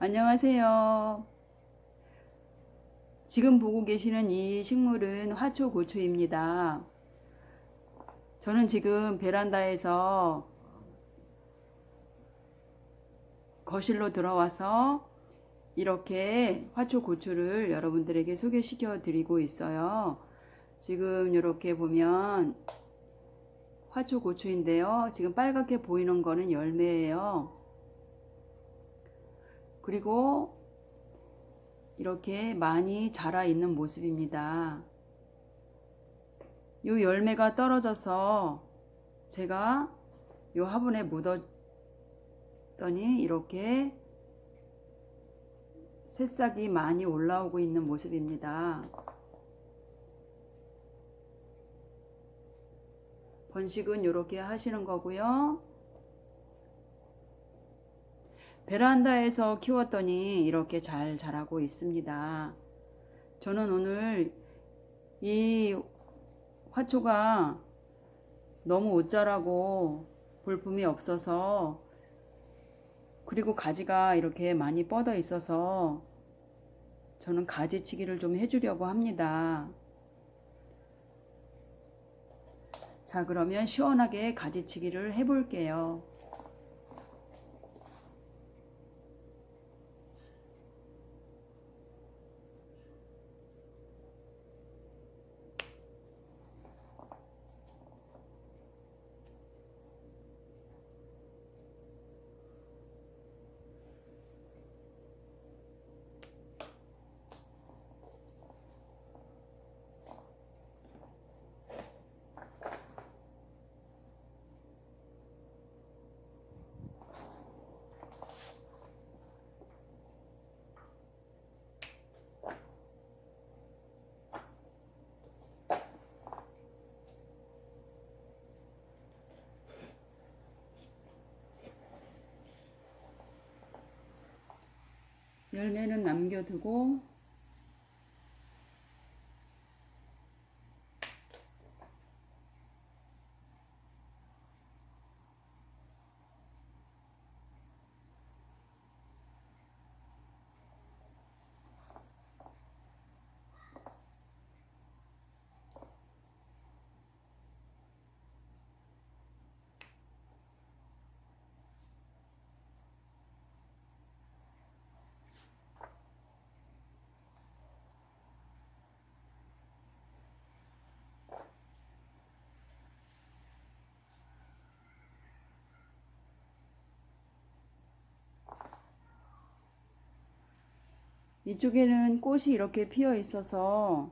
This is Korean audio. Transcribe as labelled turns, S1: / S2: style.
S1: 안녕하세요. 지금 보고 계시는 이 식물은 화초 고추입니다. 저는 지금 베란다에서 거실로 들어와서 이렇게 화초 고추를 여러분들에게 소개시켜 드리고 있어요. 지금 이렇게 보면 화초 고추인데요. 지금 빨갛게 보이는 거는 열매예요. 그리고 이렇게 많이 자라 있는 모습입니다. 이 열매가 떨어져서 제가 이 화분에 묻었더니 이렇게 새싹이 많이 올라오고 있는 모습입니다. 번식은 이렇게 하시는 거고요. 베란다에서 키웠더니 이렇게 잘 자라고 있습니다. 저는 오늘 이 화초가 너무 옷 자라고 볼품이 없어서 그리고 가지가 이렇게 많이 뻗어 있어서 저는 가지치기를 좀 해주려고 합니다. 자, 그러면 시원하게 가지치기를 해볼게요. 열매는 남겨두고 이쪽에는 꽃이 이렇게 피어 있어서